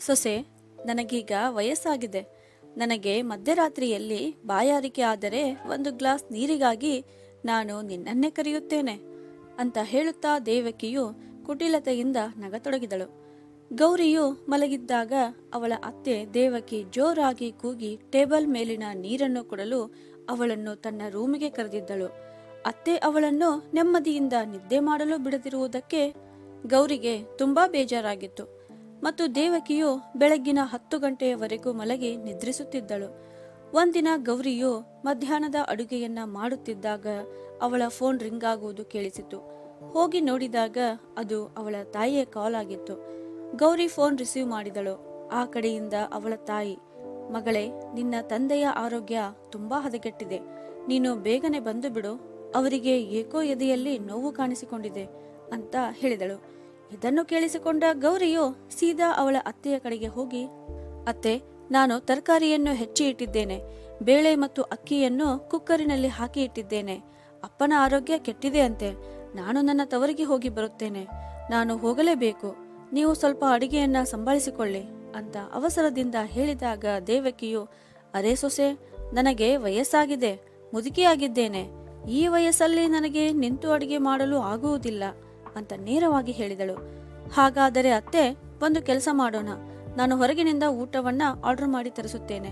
ಸೊಸೆ, ನನಗೀಗ ವಯಸ್ಸಾಗಿದೆ. ನನಗೆ ಮಧ್ಯರಾತ್ರಿಯಲ್ಲಿ ಬಾಯಾರಿಕೆ ಆದರೆ ಒಂದು ಗ್ಲಾಸ್ ನೀರಿಗಾಗಿ ನಾನು ನಿನ್ನನ್ನೇ ಕರೆಯುತ್ತೇನೆ ಅಂತ ಹೇಳುತ್ತಾ ದೇವಕಿಯು ಕುಟಿಲತೆಯಿಂದ ನಗತೊಡಗಿದಳು. ಗೌರಿಯು ಮಲಗಿದ್ದಾಗ ಅವಳ ಅತ್ತೆ ದೇವಕಿ ಜೋರಾಗಿ ಕೂಗಿ ಟೇಬಲ್ ಮೇಲಿನ ನೀರನ್ನು ಕೊಡಲು ಅವಳನ್ನು ತನ್ನ ರೂಮಿಗೆ ಕರೆದಿದ್ದಳು. ಅತ್ತೆ ಅವಳನ್ನು ನೆಮ್ಮದಿಯಿಂದ ನಿದ್ದೆ ಮಾಡಲು ಬಿಡದಿರುವುದಕ್ಕೆ ಗೌರಿಗೆ ತುಂಬಾ ಬೇಜಾರಾಗಿತ್ತು. ಮತ್ತು ದೇವಕಿಯು ಬೆಳಗ್ಗಿನ ಹತ್ತು ಗಂಟೆಯವರೆಗೂ ಮಲಗಿ ನಿದ್ರಿಸುತ್ತಿದ್ದಳು. ಒಂದಿನ ಗೌರಿಯು ಮಧ್ಯಾಹ್ನದ ಅಡುಗೆಯನ್ನ ಮಾಡುತ್ತಿದ್ದಾಗ ಅವಳ ಫೋನ್ ರಿಂಗ್ ಆಗುವುದು ಕೇಳಿಸಿತು. ಹೋಗಿ ನೋಡಿದಾಗ ಅದು ಅವಳ ತಾಯಿಯ ಕಾಲ್ ಆಗಿತ್ತು. ಗೌರಿ ಫೋನ್ ರಿಸೀವ್ ಮಾಡಿದಳು. ಆ ಕಡೆಯಿಂದ ಅವಳ ತಾಯಿ, ಮಗಳೇ, ನಿನ್ನ ತಂದೆಯ ಆರೋಗ್ಯ ತುಂಬಾ ಹದಗೆಟ್ಟಿದೆ. ನೀನು ಬೇಗನೆ ಬಂದು ಬಿಡು. ಅವರಿಗೆ ಏಕೋ ಎದೆಯಲ್ಲಿ ನೋವು ಕಾಣಿಸಿಕೊಂಡಿದೆ ಅಂತ ಹೇಳಿದಳು. ಇದನ್ನು ಕೇಳಿಸಿಕೊಂಡ ಗೌರಿಯು ಸೀದಾ ಅವಳ ಅತ್ತೆಯ ಕಡೆಗೆ ಹೋಗಿ, ಅತ್ತೆ, ನಾನು ತರಕಾರಿಯನ್ನು ಹೆಚ್ಚಿ ಇಟ್ಟಿದ್ದೇನೆ. ಬೇಳೆ ಮತ್ತು ಅಕ್ಕಿಯನ್ನು ಕುಕ್ಕರಿನಲ್ಲಿ ಹಾಕಿ ಇಟ್ಟಿದ್ದೇನೆ. ಅಪ್ಪನ ಆರೋಗ್ಯ ಕೆಟ್ಟಿದೆ ಅಂತೆ. ನಾನು ನನ್ನ ತವರಿಗೆ ಹೋಗಿ ಬರುತ್ತೇನೆ. ನಾನು ಹೋಗಲೇಬೇಕು. ನೀವು ಸ್ವಲ್ಪ ಅಡಿಗೆಯನ್ನ ಸಂಭಾಳಿಸಿಕೊಳ್ಳಿ ಅಂತ ಅವಸರದಿಂದ ಹೇಳಿದಾಗ ದೇವಕಿಯು, ಅರೆ ಸೊಸೆ, ನನಗೆ ವಯಸ್ಸಾಗಿದೆ. ಮುದುಕಿಯಾಗಿದ್ದೇನೆ. ಈ ವಯಸ್ಸಲ್ಲಿ ನನಗೆ ನಿಂತು ಅಡಿಗೆ ಮಾಡಲು ಆಗುವುದಿಲ್ಲ. ಅಂತ ನೇರವಾಗಿ ಹೇಳಿದಳು. ಹಾಗಾದರೆ ಅತ್ತೆ ಒಂದು ಕೆಲಸ ಮಾಡೋಣ. ನಾನು ಹೊರಗಿನಿಂದ ಊಟವನ್ನ ಆರ್ಡರ್ ಮಾಡಿ ತರಿಸುತ್ತೇನೆ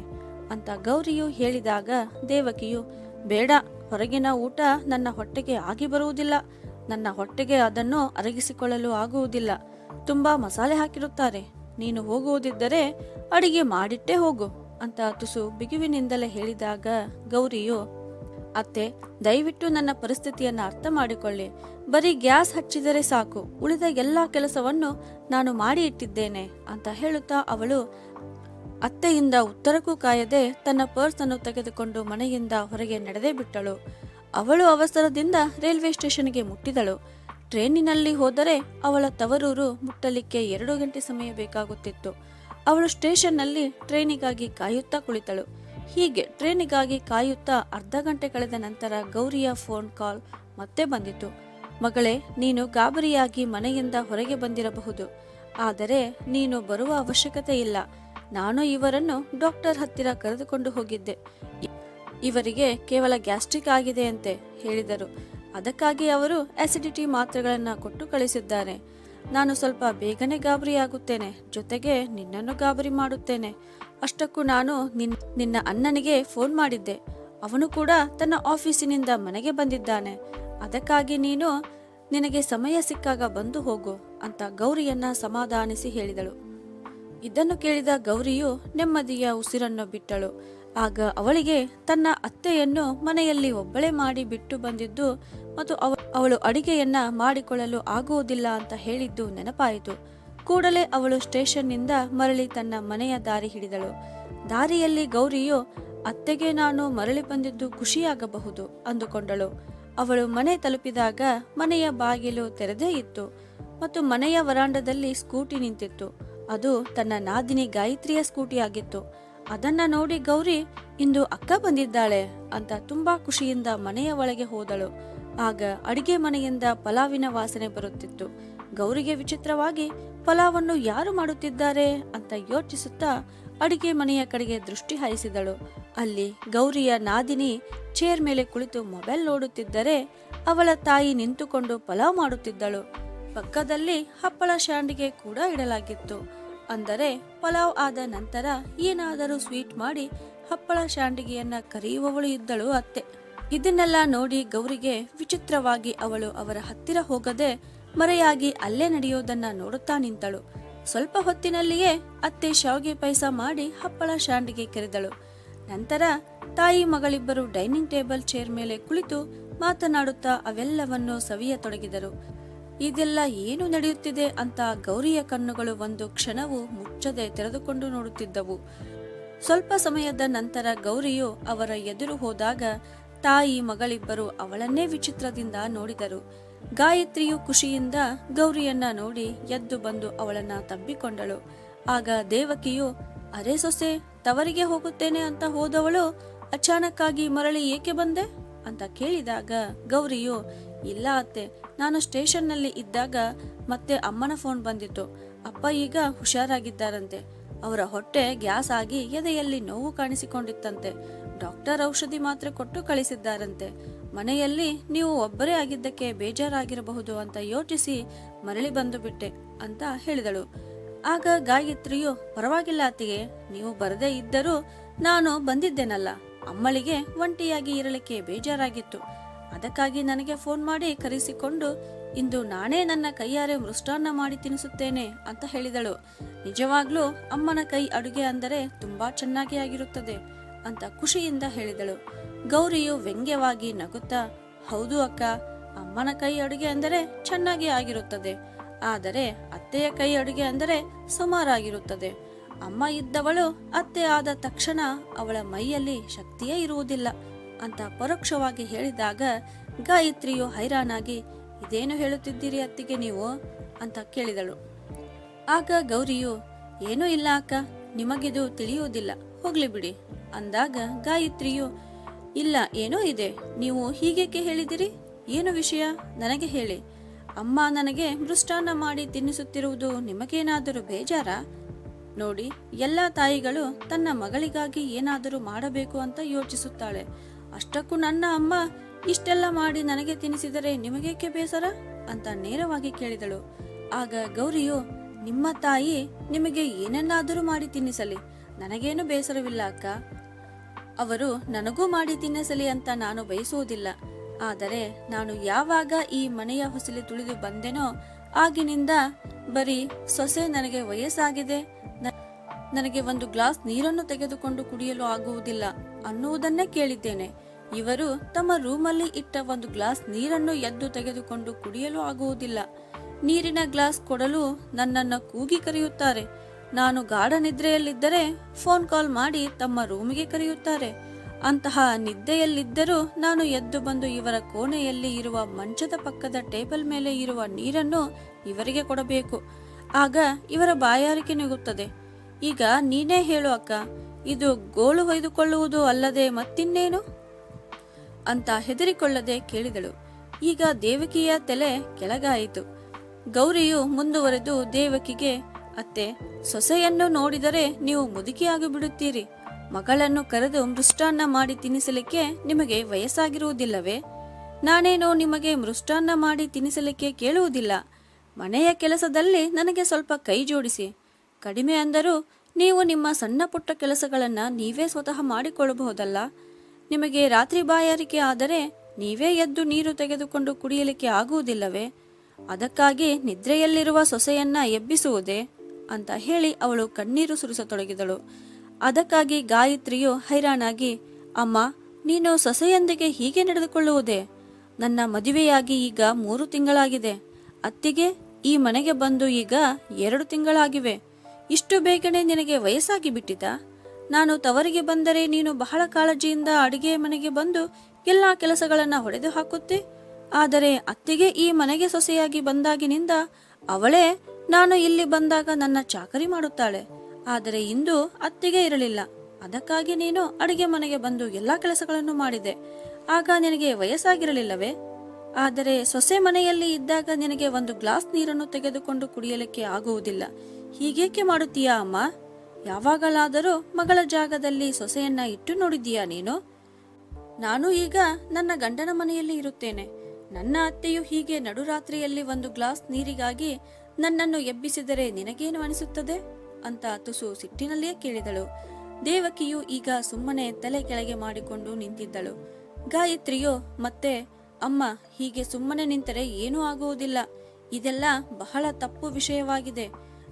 ಅಂತ ಗೌರಿಯು ಹೇಳಿದಾಗ ದೇವಕಿಯು, ಬೇಡ, ಹೊರಗಿನ ಊಟ ನನ್ನ ಹೊಟ್ಟೆಗೆ ಆಗಿ ಬರುವುದಿಲ್ಲ. ನನ್ನ ಹೊಟ್ಟೆಗೆ ಅದನ್ನು ಅರಗಿಸಿಕೊಳ್ಳಲು ಆಗುವುದಿಲ್ಲ. ತುಂಬಾ ಮಸಾಲೆ ಹಾಕಿರುತ್ತಾರೆ. ನೀನು ಹೋಗುವುದಿದ್ದರೆ ಅಡಿಗೆ ಮಾಡಿಟ್ಟೇ ಹೋಗು ಅಂತ ತುಸು ಬಿಗುವಿನಿಂದಲೇ ಹೇಳಿದಾಗ ಗೌರಿಯು ಅತ್ತೆ, ದಯವಿಟ್ಟು ನನ್ನ ಪರಿಸ್ಥಿತಿಯನ್ನು ಅರ್ಥ ಮಾಡಿಕೊಳ್ಳಿ. ಬರೀ ಗ್ಯಾಸ್ ಹಚ್ಚಿದರೆ ಸಾಕು. ಉಳಿದ ಎಲ್ಲಾ ಕೆಲಸವನ್ನು ನಾನು ಮಾಡಿ ಇಟ್ಟಿದ್ದೇನೆ ಅಂತ ಹೇಳುತ್ತಾ ಅವಳು ಅತ್ತೆಯಿಂದ ಉತ್ತರಕ್ಕೂ ಕಾಯದೆ ತನ್ನ ಪರ್ಸ್ ಅನ್ನು ತೆಗೆದುಕೊಂಡು ಮನೆಯಿಂದ ಹೊರಗೆ ನಡೆದೇ ಬಿಟ್ಟಳು. ಅವಳು ಅವಸರದಿಂದ ರೈಲ್ವೆ ಸ್ಟೇಷನ್ಗೆ ಮುಟ್ಟಿದಳು. ಟ್ರೇನಿನಲ್ಲಿ ಹೋದರೆ ಅವಳ ತವರೂರು ಮುಟ್ಟಲಿಕ್ಕೆ ಎರಡು ಗಂಟೆ ಸಮಯ ಬೇಕಾಗುತ್ತಿತ್ತು. ಅವಳು ಸ್ಟೇಷನ್ನಲ್ಲಿ ಟ್ರೈನಿಗಾಗಿ ಕಾಯುತ್ತಾ ಕುಳಿತಳು. ಹೀಗೆ ಟ್ರೈನಿಗಾಗಿ ಕಾಯುತ್ತಾ ಅರ್ಧ ಗಂಟೆ ಕಳೆದ ನಂತರ ಗೌರಿಯ ಫೋನ್ ಕಾಲ್ ಮತ್ತೆ ಬಂದಿತು. ಮಗಳೇ, ನೀನು ಗಾಬರಿಯಾಗಿ ಮನೆಯಿಂದ ಹೊರಗೆ ಬಂದಿರಬಹುದು. ಆದರೆ ನೀನು ಬರುವ ಅವಶ್ಯಕತೆ ಇಲ್ಲ. ನಾನು ಇವರನ್ನು ಡಾಕ್ಟರ್ ಹತ್ತಿರ ಕರೆದುಕೊಂಡು ಹೋಗಿದ್ದೆ. ಇವರಿಗೆ ಕೇವಲ ಗ್ಯಾಸ್ಟ್ರಿಕ್ ಆಗಿದೆ ಅಂತೆ ಹೇಳಿದರು. ಅದಕ್ಕಾಗಿ ಅವರು ಆಸಿಡಿಟಿ ಮಾತ್ರೆಗಳನ್ನು ಕೊಟ್ಟು ಕಳಿಸಿದ್ದಾರೆ. ನಾನು ಸ್ವಲ್ಪ ಬೇಗನೆ ಗಾಬರಿಯಾಗುತ್ತೇನೆ. ಜೊತೆಗೆ ನಿನ್ನನ್ನು ಗಾಬರಿ ಮಾಡುತ್ತೇನೆ. ಅಷ್ಟಕ್ಕೂ ನಾನು ನಿನ್, ನಿನ್ನ ಅಣ್ಣನಿಗೆ ಫೋನ್ ಮಾಡಿದ್ದೆ. ಅವನು ಕೂಡ ತನ್ನ ಆಫೀಸಿನಿಂದ ಮನೆಗೆ ಬಂದಿದ್ದಾನೆ. ಅದಕ್ಕಾಗಿ ನೀನು ನಿನಗೆ ಸಮಯ ಸಿಕ್ಕಾಗ ಬಂದು ಹೋಗು ಅಂತ ಗೌರಿಯನ್ನ ಸಮಾಧಾನಿಸಿ ಹೇಳಿದಳು. ಇದನ್ನು ಕೇಳಿದ ಗೌರಿಯು ನೆಮ್ಮದಿಯ ಉಸಿರನ್ನು ಬಿಟ್ಟಳು. ಆಗ ಅವಳಿಗೆ ತನ್ನ ಅತ್ತೆಯನ್ನು ಮನೆಯಲ್ಲಿ ಒಬ್ಬಳೇ ಮಾಡಿ ಬಿಟ್ಟು ಬಂದಿದ್ದು ಮತ್ತು ಅವ- ಅವಳು ಅಡಿಗೆಯನ್ನ ಮಾಡಿಕೊಳ್ಳಲು ಆಗುವುದಿಲ್ಲ ಅಂತ ಹೇಳಿದ್ದು ನೆನಪಾಯಿತು. ಕೂಡಲೇ ಅವಳು ಸ್ಟೇಷನ್ನಿಂದ ಮರಳಿ ತನ್ನ ಮನೆಯ ದಾರಿ ಹಿಡಿದಳು. ದಾರಿಯಲ್ಲಿ ಗೌರಿಯು, ಅತ್ತೆಗೆ ನಾನು ಮರಳಿ ಬಂದಿದ್ದು ಖುಷಿಯಾಗಬಹುದು ಅಂದುಕೊಂಡಳು. ಅವಳು ಮನೆ ತಲುಪಿದಾಗ ಮನೆಯ ಬಾಗಿಲು ತೆರೆದೇ ಇತ್ತು ಮತ್ತು ಮನೆಯ ವರಾಂಡದಲ್ಲಿ ಸ್ಕೂಟಿ ನಿಂತಿತ್ತು. ಅದು ತನ್ನ ನಾದಿನಿ ಗಾಯತ್ರಿಯ ಸ್ಕೂಟಿ ಆಗಿತ್ತು ಅದನ್ನ ನೋಡಿ ಗೌರಿ, ಇಂದು ಅಕ್ಕ ಬಂದಿದ್ದಾಳೆ ಅಂತ ತುಂಬಾ ಖುಷಿಯಿಂದ ಮನೆಯ ಒಳಗೆ ಹೋದಳು. ಆಗ ಅಡಿಗೆ ಮನೆಯಿಂದ ಪಲಾವಿನ ವಾಸನೆ ಬರುತ್ತಿತ್ತು. ಗೌರಿಗೆ ವಿಚಿತ್ರವಾಗಿ ಪಲಾವನ್ನು ಯಾರು ಮಾಡುತ್ತಿದ್ದಾರೆ ಅಂತ ಯೋಚಿಸುತ್ತಾ ಅಡಿಗೆ ಮನೆಯ ಕಡೆಗೆ ದೃಷ್ಟಿ ಹಾಯಿಸಿದಳು. ಅಲ್ಲಿ ಗೌರಿಯ ನಾದಿನಿ ಚೇರ್ ಮೇಲೆ ಕುಳಿತು ಮೊಬೈಲ್ ನೋಡುತ್ತಿದ್ದರೆ ಅವಳ ತಾಯಿ ನಿಂತುಕೊಂಡು ಪಲಾವ್ ಮಾಡುತ್ತಿದ್ದಳು. ಪಕ್ಕದಲ್ಲಿ ಹಪ್ಪಳ ಶಾಂಡಿಗೆ ಕೂಡ ಇಡಲಾಗಿತ್ತು. ಅಂದರೆ ಪಲಾವ್ ಆದ ನಂತರ ಏನಾದರೂ ಸ್ವೀಟ್ ಮಾಡಿ ಹಪ್ಪಳ ಶಾಂಡಿಗೆಯನ್ನ ಕರೆಯುವವಳು ಇದ್ದಳು ಅತ್ತೆ. ಇದನ್ನೆಲ್ಲ ನೋಡಿ ಗೌರಿಗೆ ವಿಚಿತ್ರವಾಗಿ ಅವಳು ಅವರ ಹತ್ತಿರ ಹೋಗದೆ ಮರೆಯಾಗಿ ಅಲ್ಲೇ ನಡೆಯೋದನ್ನ ನೋಡುತ್ತಾ ನಿಂತಳು. ಸ್ವಲ್ಪ ಹೊತ್ತಿನಲ್ಲಿಯೇ ಅತ್ತೆ ಶಾವಿಗೆ ಪಾಯಸ ಮಾಡಿ ಹಪ್ಪಳ ಶಾಂಡಿಗೆ ಕರೆದಳು. ನಂತರ ತಾಯಿ ಮಗಳಿಬ್ಬರು ಡೈನಿಂಗ್ ಟೇಬಲ್ ಚೇರ್ ಮೇಲೆ ಕುಳಿತು ಮಾತನಾಡುತ್ತಾ ಅವೆಲ್ಲವನ್ನು ಸವಿಯತೊಡಗಿದರು ಇದೆಲ್ಲ ಏನು ನಡೆಯುತ್ತಿದೆ ಅಂತ ಗೌರಿಯ ಕಣ್ಣುಗಳು ಒಂದು ಕ್ಷಣವೂ ಮುಚ್ಚದೆ ತೆರೆದುಕೊಂಡು ನೋಡುತ್ತಿದ್ದವು. ಸ್ವಲ್ಪ ಸಮಯದ ನಂತರ ಗೌರಿಯು ಅವರ ಎದುರು ಹೋದಾಗ ತಾಯಿ ಮಗಳಿಬ್ಬರು ಅವಳನ್ನೇ ವಿಚಿತ್ರದಿಂದ ನೋಡಿದರು. ಗಾಯತ್ರಿಯು ಖುಷಿಯಿಂದ ಗೌರಿಯನ್ನ ನೋಡಿ ಎದ್ದು ಬಂದು ಅವಳನ್ನ ತಬ್ಬಿಕೊಂಡಳು. ಆಗ ದೇವಕಿಯು, ಅರೆ ಸೊಸೆ, ತವರಿಗೆ ಹೋಗುತ್ತೇನೆ ಅಂತ ಹೋದವಳು ಅಚಾನಕ್ಕಾಗಿ ಮರಳಿ ಏಕೆ ಬಂದೆ? ಅಂತ ಕೇಳಿದಾಗ ಗೌರಿಯು, ಇಲ್ಲ ಅತ್ತೆ, ನಾನು ಸ್ಟೇಷನ್ನಲ್ಲಿ ಇದ್ದಾಗ ಮತ್ತೆ ಅಮ್ಮನ ಫೋನ್ ಬಂದಿತ್ತು. ಅಪ್ಪ ಈಗ ಹುಷಾರಾಗಿದ್ದಾರಂತೆ. ಅವರ ಹೊಟ್ಟೆ ಗ್ಯಾಸ್ ಆಗಿ ಎದೆಯಲ್ಲಿ ನೋವು ಕಾಣಿಸಿಕೊಂಡಿತ್ತಂತೆ. ಡಾಕ್ಟರ್ ಔಷಧಿ ಮಾತ್ರ ಕೊಟ್ಟು ಕಳಿಸಿದ್ದಾರಂತೆ. ಮನೆಯಲ್ಲಿ ನೀವು ಒಬ್ಬರೇ ಆಗಿದ್ದಕ್ಕೆ ಬೇಜಾರಾಗಿರಬಹುದು ಅಂತ ಯೋಚಿಸಿ ಮರಳಿ ಬಂದು ಬಿಟ್ಟೆ ಅಂತ ಹೇಳಿದಳು. ಆಗ ಗಾಯತ್ರಿಯು, ಪರವಾಗಿಲ್ಲ ಅತ್ತಿಗೆ, ನೀವು ಬರದೇ ಇದ್ದರೂ ನಾನು ಬಂದಿದ್ದೇನಲ್ಲ. ಅಮ್ಮಳಿಗೆ ಒಂಟಿಯಾಗಿ ಇರಲಿಕ್ಕೆ ಬೇಜಾರಾಗಿತ್ತು. ಅದಕ್ಕಾಗಿ ನನಗೆ ಫೋನ್ ಮಾಡಿ ಕರೆಸಿಕೊಂಡು, ಇಂದು ನಾನೇ ನನ್ನ ಕೈಯಾರೆ ಮೃಷ್ಟಾನ್ನ ಮಾಡಿ ತಿನ್ನಿಸುತ್ತೇನೆ ಅಂತ ಹೇಳಿದಳು. ನಿಜವಾಗ್ಲೂ ಅಮ್ಮನ ಕೈ ಅಡುಗೆ ಅಂದರೆ ತುಂಬಾ ಚೆನ್ನಾಗಿ ಆಗಿರುತ್ತದೆ ಅಂತ ಖುಷಿಯಿಂದ ಹೇಳಿದಳು. ಗೌರಿಯು ವ್ಯಂಗ್ಯವಾಗಿ ನಗುತ್ತಾ, ಹೌದು ಅಕ್ಕ, ಅಮ್ಮನ ಕೈ ಅಡುಗೆ ಅಂದರೆ ಚೆನ್ನಾಗಿ ಆಗಿರುತ್ತದೆ. ಆದರೆ ಅತ್ತೆಯ ಕೈ ಅಡುಗೆ ಅಂದರೆ ಸುಮಾರಾಗಿರುತ್ತದೆ. ಅಮ್ಮ ಇದ್ದವಳು ಅತ್ತೆ ಆದ ತಕ್ಷಣ ಅವಳ ಮೈಯಲ್ಲಿ ಶಕ್ತಿಯೇ ಇರುವುದಿಲ್ಲ ಅಂತ ಪರೋಕ್ಷವಾಗಿ ಹೇಳಿದಾಗ ಗಾಯತ್ರಿಯು ಹೈರಾಣಾಗಿ, ಇದೇನು ಹೇಳುತ್ತಿದ್ದೀರಿ ಅತ್ತಿಗೆ ನೀವು? ಅಂತ ಕೇಳಿದಳು. ಆಗ ಗೌರಿಯು, ಏನೂ ಇಲ್ಲ ಅಕ್ಕ, ನಿಮಗಿದು ತಿಳಿಯುವುದಿಲ್ಲ, ಹೋಗ್ಲಿ ಬಿಡಿ ಅಂದಾಗ ಗಾಯತ್ರಿಯು ಇಲ್ಲ, ಏನೋ ಇದೆ. ನೀವು ಹೀಗೇಕೆ ಹೇಳಿದಿರಿ? ಏನು ವಿಷಯ? ನನಗೆ ಹೇಳಿ. ಅಮ್ಮ ನನಗೆ ಮೃಷ್ಟಾನ್ನ ಮಾಡಿ ತಿನ್ನಿಸುತ್ತಿರುವುದು ನಿಮಗೇನಾದರೂ ಬೇಜಾರ? ನೋಡಿ, ಎಲ್ಲ ತಾಯಿಗಳು ತನ್ನ ಮಗಳಿಗಾಗಿ ಏನಾದರೂ ಮಾಡಬೇಕು ಅಂತ ಯೋಚಿಸುತ್ತಾಳೆ. ಅಷ್ಟಕ್ಕೂ ನನ್ನ ಅಮ್ಮ, ಇಷ್ಟೆಲ್ಲ ಮಾಡಿ ನನಗೆ ತಿನ್ನಿಸಿದರೆ ನಿಮಗೇಕೆ ಬೇಸರ? ಅಂತ ನೇರವಾಗಿ ಕೇಳಿದಳು. ಆಗ ಗೌರಿಯು, ನಿಮ್ಮ ತಾಯಿ ನಿಮಗೆ ಏನನ್ನಾದರೂ ಮಾಡಿ ತಿನ್ನಿಸಲಿ. ನನಗೇನು ಬೇಸರವಿಲ್ಲ ಅಕ್ಕ. ಅವರು ನನಗೂ ಮಾಡಿ ತಿನ್ನಿಸಲಿ ಅಂತ ನಾನು ಬಯಸುವುದಿಲ್ಲ. ಆದರೆ ನಾನು ಯಾವಾಗ ಈ ಮನೆಯ ಹೊಸಲಿ ತುಳಿದು ಬಂದೆನೋ ಆಗಿನಿಂದ ಬರೀ ಸೊಸೆ ನನಗೆ ವಯಸ್ಸಾಗಿದೆ. ನನಗೆ ಒಂದು ಗ್ಲಾಸ್ ನೀರನ್ನು ತೆಗೆದುಕೊಂಡು ಕುಡಿಯಲು ಆಗುವುದಿಲ್ಲ ಅನ್ನುವುದನ್ನೇ ಕೇಳಿದ್ದೇನೆ. ಇವರು ತಮ್ಮ ರೂಮಲ್ಲಿ ಇಟ್ಟ ಒಂದು ಗ್ಲಾಸ್ ನೀರನ್ನು ಎದ್ದು ತೆಗೆದುಕೊಂಡು ಕುಡಿಯಲು ಆಗುವುದಿಲ್ಲ. ನೀರಿನ ಗ್ಲಾಸ್ ಕೊಡಲು ನನ್ನನ್ನು ಕೂಗಿ ಕರೆಯುತ್ತಾರೆ. ನಾನು ಗಾಢ ನಿದ್ರೆಯಲ್ಲಿದ್ದರೆ ಫೋನ್ ಕಾಲ್ ಮಾಡಿ ತಮ್ಮ ರೂಮಿಗೆ ಕರೆಯುತ್ತಾರೆ. ಅಂತಹ ನಿದ್ದೆಯಲ್ಲಿದ್ದರೂ ನಾನು ಎದ್ದು ಬಂದು ಇವರ ಕೋಣೆಯಲ್ಲಿ ಇರುವ ಮಂಚದ ಪಕ್ಕದ ಟೇಬಲ್ ಮೇಲೆ ಇರುವ ನೀರನ್ನು ಇವರಿಗೆ ಕೊಡಬೇಕು. ಆಗ ಇವರ ಬಾಯಾರಿಕೆ ನುಗ್ಗುತ್ತದೆ ಈಗ ನೀನೇ ಹೇಳು ಅಕ್ಕ, ಇದು ಗೋಳು ಹೊಯ್ದುಕೊಳ್ಳುವುದು ಅಲ್ಲದೆ ಮತ್ತಿನ್ನೇನು? ಅಂತ ಹೆದರಿಕೊಳ್ಳದೆ ಕೇಳಿದಳು. ಈಗ ದೇವಕಿಯ ತಲೆ ಕೆಳಗಾಯಿತು. ಗೌರಿಯು ಮುಂದುವರೆದು ದೇವಕಿಗೆ ಅತ್ತೆ, ಸೊಸೆಯನ್ನು ನೋಡಿದರೆ ನೀವು ಮುದುಕಿಯಾಗಿ ಬಿಡುತ್ತೀರಿ ಮಗಳನ್ನು ಕರೆದು ಮೃಷ್ಟಾನ್ನ ಮಾಡಿ ತಿನ್ನಿಸಲಿಕ್ಕೆ ನಿಮಗೆ ವಯಸ್ಸಾಗಿರುವುದಿಲ್ಲವೇ? ನಾನೇನೋ ನಿಮಗೆ ಮೃಷ್ಟಾನ್ನ ಮಾಡಿ ತಿನ್ನಿಸಲಿಕ್ಕೆ ಕೇಳುವುದಿಲ್ಲ. ಮನೆಯ ಕೆಲಸದಲ್ಲಿ ನನಗೆ ಸ್ವಲ್ಪ ಕೈ ಜೋಡಿಸಿ. ಕಡಿಮೆ ಅಂದರೂ ನೀವು ನಿಮ್ಮ ಸಣ್ಣ ಪುಟ್ಟ ಕೆಲಸಗಳನ್ನು ನೀವೇ ಸ್ವತಃ ಮಾಡಿಕೊಳ್ಳಬಹುದಲ್ಲ? ನಿಮಗೆ ರಾತ್ರಿ ಬಾಯಾರಿಕೆ ಆದರೆ ನೀವೇ ಎದ್ದು ನೀರು ತೆಗೆದುಕೊಂಡು ಕುಡಿಯಲಿಕ್ಕೆ ಆಗುವುದಿಲ್ಲವೇ? ಅದಕ್ಕಾಗಿ ನಿದ್ರೆಯಲ್ಲಿರುವ ಸೊಸೆಯನ್ನ ಎಬ್ಬಿಸುವುದೇ? ಅಂತ ಹೇಳಿ ಅವಳು ಕಣ್ಣೀರು ಸುರಿಸತೊಡಗಿದಳು. ಅದಕ್ಕಾಗಿ ಗಾಯತ್ರಿಯು ಹೈರಾಣಾಗಿ, ಅಮ್ಮ, ನೀನು ಸೊಸೆಯೊಂದಿಗೆ ಹೀಗೆ ನಡೆದುಕೊಳ್ಳುವುದೇ? ನನ್ನ ಮದುವೆಯಾಗಿ ಈಗ ಮೂರು ತಿಂಗಳಾಗಿದೆ. ಅತ್ತಿಗೆ ಈ ಮನೆಗೆ ಬಂದು ಈಗ ಎರಡು ತಿಂಗಳಾಗಿವೆ. ಇಷ್ಟು ಬೇಗನೆ ನಿನಗೆ ವಯಸ್ಸಾಗಿ ಬಿಟ್ಟಿತಾ ನಾನು ತವರಿಗೆ ಬಂದರೆ ನೀನು ಬಹಳ ಕಾಳಜಿಯಿಂದ ಅಡಿಗೆ ಮನೆಗೆ ಬಂದು ಎಲ್ಲಾ ಕೆಲಸಗಳನ್ನು ಹೊಡೆದು ಹಾಕುತ್ತೆ? ಆದರೆ ಅತ್ತಿಗೆ ಈ ಮನೆಗೆ ಸೊಸೆಯಾಗಿ ಬಂದಾಗಿನಿಂದ ಅವಳೇ ನಾನು ಇಲ್ಲಿ ಬಂದಾಗ ನನ್ನ ಚಾಕರಿ ಮಾಡುತ್ತಾಳೆ. ಆದರೆ ಇಂದು ಅತ್ತಿಗೆ ಇರಲಿಲ್ಲ. ಅದಕ್ಕಾಗಿ ನೀನು ಅಡಿಗೆ ಮನೆಗೆ ಬಂದು ಎಲ್ಲಾ ಕೆಲಸಗಳನ್ನು ಮಾಡಿದೆ. ಆಗ ನಿನಗೆ ವಯಸ್ಸಾಗಿರಲಿಲ್ಲವೇ? ಆದರೆ ಸೊಸೆ ಮನೆಯಲ್ಲಿ ಇದ್ದಾಗ ನಿನಗೆ ಒಂದು ಗ್ಲಾಸ್ ನೀರನ್ನು ತೆಗೆದುಕೊಂಡು ಕುಡಿಯಲಿಕ್ಕೆ ಆಗುವುದಿಲ್ಲ. ಹೀಗೇಕೆ ಮಾಡುತ್ತೀಯಾ ಅಮ್ಮ? ಯಾವಾಗಲಾದರೂ ಮಗಳ ಜಾಗದಲ್ಲಿ ಸೊಸೆಯನ್ನ ಇಟ್ಟು ನೋಡಿದ್ದೀಯಾ ನೀನು? ನಾನು ಈಗ ನನ್ನ ಗಂಡನ ಮನೆಯಲ್ಲಿ ಇರುತ್ತೇನೆ. ನನ್ನ ಅತ್ತೆಯು ಹೀಗೆ ನಡುರಾತ್ರಿಯಲ್ಲಿ ಒಂದು ಗ್ಲಾಸ್ ನೀರಿಗಾಗಿ ನನ್ನನ್ನು ಎಬ್ಬಿಸಿದರೆ ನಿನಗೇನು ಅನಿಸುತ್ತದೆ? ಅಂತ ತುಸು ಸಿಟ್ಟಿನಲ್ಲಿಯೇ ಕೇಳಿದಳು. ದೇವಕಿಯು ಈಗ ಸುಮ್ಮನೆ ತಲೆ ಕೆಳಗೆ ಮಾಡಿಕೊಂಡು ನಿಂತಿದ್ದಳು. ಗಾಯತ್ರಿಯೋ, ಮತ್ತೆ ಅಮ್ಮ, ಹೀಗೆ ಸುಮ್ಮನೆ ನಿಂತರೆ ಏನೂ ಆಗುವುದಿಲ್ಲ. ಇದೆಲ್ಲ ಬಹಳ ತಪ್ಪು ವಿಷಯವಾಗಿದೆ.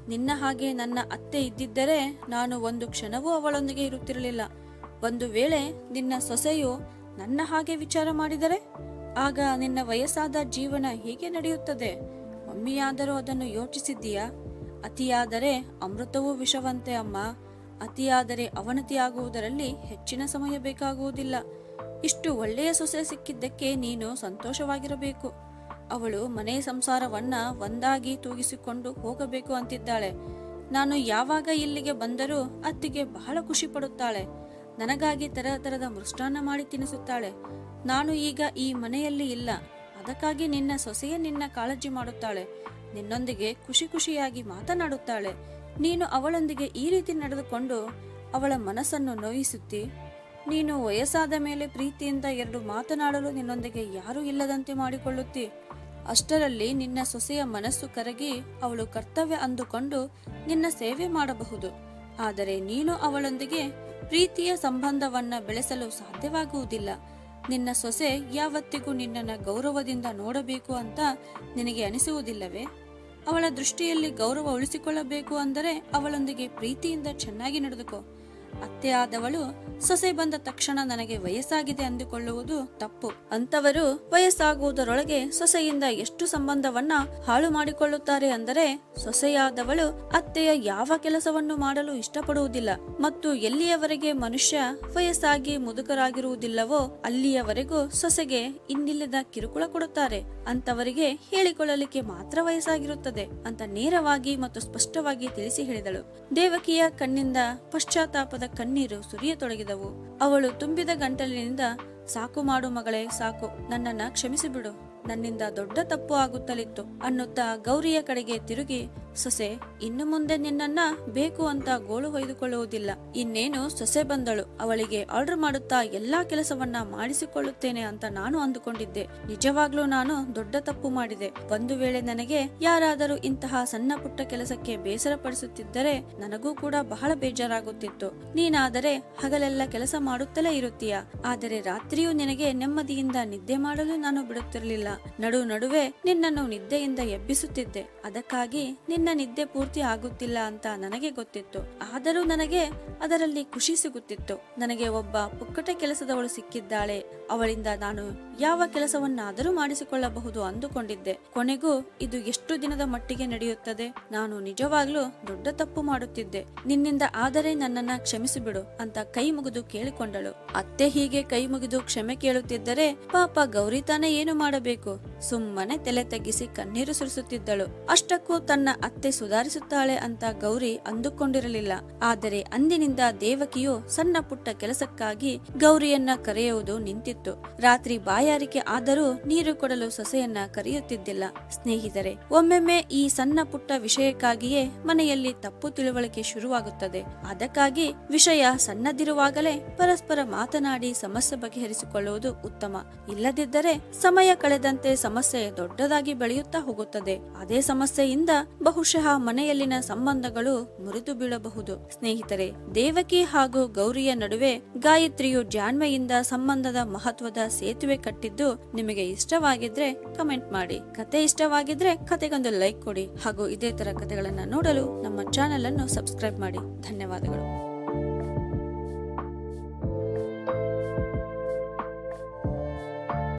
ನಿನ್ನ ಹಾಗೆ ನನ್ನ ಅತ್ತೆ ಇದ್ದಿದ್ದರೆ ನಾನು ಒಂದು ಕ್ಷಣವೂ ಅವಳೊಂದಿಗೆ ಇರುತ್ತಿರಲಿಲ್ಲ. ಒಂದು ವೇಳೆ ನಿನ್ನ ಸೊಸೆಯು ನನ್ನ ಹಾಗೆ ವಿಚಾರ ಮಾಡಿದರೆ, ಆಗ ನಿನ್ನ ವಯಸ್ಸಾದ ಜೀವನ ಹೇಗೆ ನಡೆಯುತ್ತದೆ? ಒಮ್ಮೆಯಾದರೂ ಅದನ್ನು ಯೋಚಿಸಿದ್ದೀಯಾ? ಅತಿಯಾದರೆ ಅಮೃತವೂ ವಿಷವಂತೆ ಅಮ್ಮ. ಅತಿಯಾದರೆ ಅವನತಿಯಾಗುವುದರಲ್ಲಿ ಹೆಚ್ಚಿನ ಸಮಯ ಬೇಕಾಗುವುದಿಲ್ಲ. ಇಷ್ಟು ಒಳ್ಳೆಯ ಸೊಸೆ ಸಿಕ್ಕಿದ್ದಕ್ಕೆ ನೀನು ಸಂತೋಷವಾಗಿರಬೇಕು. ಅವಳು ಮನೆ ಸಂಸಾರವನ್ನ ಒಂದಾಗಿ ತೂಗಿಸಿಕೊಂಡು ಹೋಗಬೇಕು ಅಂತಿದ್ದಾಳೆ. ನಾನು ಯಾವಾಗ ಇಲ್ಲಿಗೆ ಬಂದರೂ ಅತ್ತಿಗೆ ಬಹಳ ಖುಷಿ ಪಡುತ್ತಾಳೆ. ನನಗಾಗಿ ತರ ತರದ ಮೃಷ್ಟಾನ್ನ ಮಾಡಿ ತಿನ್ನಿಸುತ್ತಾಳೆ ನಾನು ಈಗ ಈ ಮನೆಯಲ್ಲಿ ಇಲ್ಲ. ಅದಕ್ಕಾಗಿ ನಿನ್ನ ಸೊಸೆಯೇ ನಿನ್ನ ಕಾಳಜಿ ಮಾಡುತ್ತಾಳೆ. ನಿನ್ನೊಂದಿಗೆ ಖುಷಿ ಖುಷಿಯಾಗಿ ಮಾತನಾಡುತ್ತಾಳೆ. ನೀನು ಅವಳೊಂದಿಗೆ ಈ ರೀತಿ ನಡೆದುಕೊಂಡು ಅವಳ ಮನಸ್ಸನ್ನು ನೋಯಿಸುತ್ತಿ, ನೀನು ವಯಸ್ಸಾದ ಮೇಲೆ ಪ್ರೀತಿಯಿಂದ ಎರಡು ಮಾತನಾಡಲು ನಿನ್ನೊಂದಿಗೆ ಯಾರೂ ಇಲ್ಲದಂತೆ ಮಾಡಿಕೊಳ್ಳುತ್ತಿ, ಅಷ್ಟರಲ್ಲಿ ನಿನ್ನ ಸೊಸೆಯ ಮನಸ್ಸು ಕರಗಿ ಅವಳು ಕರ್ತವ್ಯ ಅಂದುಕೊಂಡು ನಿನ್ನ ಸೇವೆ ಮಾಡಬಹುದು. ಆದರೆ ನೀನು ಅವಳೊಂದಿಗೆ ಪ್ರೀತಿಯ ಸಂಬಂಧವನ್ನ ಬೆಳೆಸಲು ಸಾಧ್ಯವಾಗುವುದಿಲ್ಲ. ನಿನ್ನ ಸೊಸೆ ಯಾವತ್ತಿಗೂ ನಿನ್ನನ್ನು ಗೌರವದಿಂದ ನೋಡಬೇಕು ಅಂತ ನಿನಗೆ ಅನಿಸುವುದಿಲ್ಲವೇ? ಅವಳ ದೃಷ್ಟಿಯಲ್ಲಿ ಗೌರವ ಉಳಿಸಿಕೊಳ್ಳಬೇಕು ಅಂದರೆ ಅವಳೊಂದಿಗೆ ಪ್ರೀತಿಯಿಂದ ಚೆನ್ನಾಗಿ ನಡೆದುಕೋ. ಅತ್ತೆ ಆದವಳು ಸೊಸೆ ಬಂದ ತಕ್ಷಣ ನನಗೆ ವಯಸ್ಸಾಗಿದೆ ಅಂದುಕೊಳ್ಳುವುದು ತಪ್ಪು. ಅಂತವರು ವಯಸ್ಸಾಗುವುದರೊಳಗೆ ಸೊಸೆಯಿಂದ ಎಷ್ಟು ಸಂಬಂಧವನ್ನ ಹಾಳು ಮಾಡಿಕೊಳ್ಳುತ್ತಾರೆ ಅಂದರೆ ಸೊಸೆಯಾದವಳು ಅತ್ತೆಯ ಯಾವ ಕೆಲಸವನ್ನು ಮಾಡಲು ಇಷ್ಟಪಡುವುದಿಲ್ಲ ಮತ್ತು ಎಲ್ಲಿಯವರೆಗೆ ಮನುಷ್ಯ ವಯಸ್ಸಾಗಿ ಮುದುಕರಾಗಿರುವುದಿಲ್ಲವೋ ಅಲ್ಲಿಯವರೆಗೂ ಸೊಸೆಗೆ ಇನ್ನಿಲ್ಲದ ಕಿರುಕುಳ ಕೊಡುತ್ತಾರೆ. ಅಂತವರಿಗೆ ಹೇಳಿಕೊಳ್ಳಲಿಕ್ಕೆ ಮಾತ್ರ ವಯಸ್ಸಾಗಿರುತ್ತದೆ ಅಂತ ನೇರವಾಗಿ ಮತ್ತು ಸ್ಪಷ್ಟವಾಗಿ ತಿಳಿಸಿ ಹೇಳಿದಳು. ದೇವಕಿಯ ಕಣ್ಣಿಂದ ಪಶ್ಚಾತ್ತಾಪದ ಕಣ್ಣೀರು ಸುರಿಯತೊಡಗಿದವು. ಅವಳು ತುಂಬಿದ ಗಂಟಲಿನಿಂದ, ಸಾಕು ಮಾಡು ಮಗಳೇ, ಸಾಕು. ನನ್ನನ್ನ ಕ್ಷಮಿಸಿಬಿಡು. ನನ್ನಿಂದ ದೊಡ್ಡ ತಪ್ಪು ಆಗುತ್ತಲಿತ್ತು, ಅನ್ನುತ್ತಾ ಗೌರಿಯ ಕಡೆಗೆ ತಿರುಗಿ ಸೊಸೆ, ಇನ್ನು ಮುಂದೆ ನಿನ್ನನ್ನ ಬೇಕು ಅಂತ ಗೋಳು ಹೊಯ್ದುಕೊಳ್ಳುವುದಿಲ್ಲ ಇನ್ನೇನು ಸೊಸೆ ಬಂದಳು. ಅವಳಿಗೆ ಆರ್ಡರ್ ಮಾಡುತ್ತಾ ಎಲ್ಲಾ ಕೆಲಸವನ್ನ ಮಾಡಿಸಿಕೊಳ್ಳುತ್ತೇನೆ ಅಂತ ನಾನು ಅಂದುಕೊಂಡಿದ್ದೆ. ನಿಜವಾಗ್ಲೂ ನಾನು ದೊಡ್ಡ ತಪ್ಪು ಮಾಡಿದೆ. ಒಂದು ವೇಳೆ ನನಗೆ ಯಾರಾದರೂ ಇಂತಹ ಸಣ್ಣ ಪುಟ್ಟ ಕೆಲಸಕ್ಕೆ ಬೇಸರ ಪಡಿಸುತ್ತಿದ್ದರೆ ನನಗೂ ಕೂಡ ಬಹಳ ಬೇಜಾರಾಗುತ್ತಿತ್ತು. ನೀನಾದರೆ ಹಗಲೆಲ್ಲ ಕೆಲಸ ಮಾಡುತ್ತಲೇ ಇರುತ್ತೀಯ. ಆದರೆ ರಾತ್ರಿಯೂ ನಿನಗೆ ನೆಮ್ಮದಿಯಿಂದ ನಿದ್ದೆ ಮಾಡಲು ನಾನು ಬಿಡುತ್ತಿರಲಿಲ್ಲ. ನಡು ನಡುವೆ ನಿನ್ನನ್ನು ನಿದ್ದೆಯಿಂದ ಎಬ್ಬಿಸುತ್ತಿದ್ದೆ. ಅದಕ್ಕಾಗಿ ನಿನ್ನ ನಿದ್ದೆ ಪೂರ್ತಿ ಆಗುತ್ತಿಲ್ಲ ಅಂತ ನನಗೆ ಗೊತ್ತಿತ್ತು. ಆದರೂ ನನಗೆ ಅದರಲ್ಲಿ ಖುಷಿ ಸಿಗುತ್ತಿತ್ತು. ನನಗೆ ಒಬ್ಬ ಪುಕ್ಕಟ ಕೆಲಸದವಳು ಸಿಕ್ಕಿದ್ದಾಳೆ. ಅವಳಿಂದ ನಾನು ಯಾವ ಕೆಲಸವನ್ನಾದರೂ ಮಾಡಿಸಿಕೊಳ್ಳಬಹುದು ಅಂದುಕೊಂಡಿದ್ದೆ. ಕೊನೆಗೂ ಇದು ಎಷ್ಟು ದಿನದ ಮಟ್ಟಿಗೆ ನಡೆಯುತ್ತದೆ? ನಾನು ನಿಜವಾಗ್ಲೂ ದೊಡ್ಡ ತಪ್ಪು ಮಾಡುತ್ತಿದ್ದೆ. ನಿನ್ನಿಂದ ಆದರೆ ನನ್ನನ್ನ ಕ್ಷಮಿಸಿಬಿಡು ಅಂತ ಕೈ ಮುಗಿದು ಕೇಳಿಕೊಂಡಳು. ಅತ್ತೆ ಹೀಗೆ ಕೈ ಮುಗಿದು ಕ್ಷಮೆ ಕೇಳುತ್ತಿದ್ದರೆ ಪಾಪ ಗೌರಿ ತಾನೇ ಏನು ಮಾಡಬೇಕು? ಸುಮ್ಮನೆ ತಲೆ ತಗ್ಗಿಸಿ ಕಣ್ಣೀರು ಸುರಿಸುತ್ತಿದ್ದಳು. ಅಷ್ಟಕ್ಕೂ ತನ್ನ ಅತ್ತೆ ಸುಧಾರಿಸುತ್ತಾಳೆ ಅಂತ ಗೌರಿ ಅಂದುಕೊಂಡಿರಲಿಲ್ಲ. ಆದರೆ ಅಂದಿನಿಂದ ದೇವಕಿಯು ಸಣ್ಣ ಪುಟ್ಟ ಕೆಲಸಕ್ಕಾಗಿ ಗೌರಿಯನ್ನ ಕರೆಯುವುದು ನಿಂತಿತ್ತು. ರಾತ್ರಿ ಬಾಯಾರಿಕೆ ಆದರೂ ನೀರು ಕೊಡಲು ಸೊಸೆಯನ್ನ ಕರೆಯುತ್ತಿದ್ದಿಲ್ಲ. ಸ್ನೇಹಿತರೆ, ಒಮ್ಮೆಮ್ಮೆ ಈ ಸಣ್ಣ ಪುಟ್ಟ ವಿಷಯಕ್ಕಾಗಿಯೇ ಮನೆಯಲ್ಲಿ ತಪ್ಪು ತಿಳುವಳಿಕೆ ಶುರುವಾಗುತ್ತದೆ. ಅದಕ್ಕಾಗಿ ವಿಷಯ ಸಣ್ಣದಿರುವಾಗಲೇ ಪರಸ್ಪರ ಮಾತನಾಡಿ ಸಮಸ್ಯೆ ಬಗೆಹರಿಸಿಕೊಳ್ಳುವುದು ಉತ್ತಮ. ಇಲ್ಲದಿದ್ದರೆ ಸಮಯ ಕಳೆದಂತೆ ಸಮಸ್ಯೆ ದೊಡ್ಡದಾಗಿ ಬೆಳೆಯುತ್ತಾ ಹೋಗುತ್ತದೆ. ಅದೇ ಸಮಸ್ಯೆಯಿಂದ ಬಹುಶಃ ಮನೆಯಲ್ಲಿನ ಸಂಬಂಧಗಳು ಮುರಿದು ಬೀಳಬಹುದು. ಸ್ನೇಹಿತರೆ, ದೇವಕಿ ಹಾಗೂ ಗೌರಿಯ ನಡುವೆ ಗಾಯತ್ರಿಯು ಜಾಣ್ಮೆಯಿಂದ ಸಂಬಂಧದ ಮಹತ್ವದ ಸೇತುವೆ ಕಟ್ಟಿದ್ದು ನಿಮಗೆ ಇಷ್ಟವಾಗಿದ್ರೆ ಕಮೆಂಟ್ ಮಾಡಿ. ಕತೆ ಇಷ್ಟವಾಗಿದ್ರೆ ಕತೆಗೊಂದು ಲೈಕ್ ಕೊಡಿ ಹಾಗೂ ಇದೇ ತರ ಕತೆಗಳನ್ನ ನೋಡಲು ನಮ್ಮ ಚಾನೆಲ್ ಅನ್ನು ಸಬ್ಸ್ಕ್ರೈಬ್ ಮಾಡಿ. ಧನ್ಯವಾದಗಳು.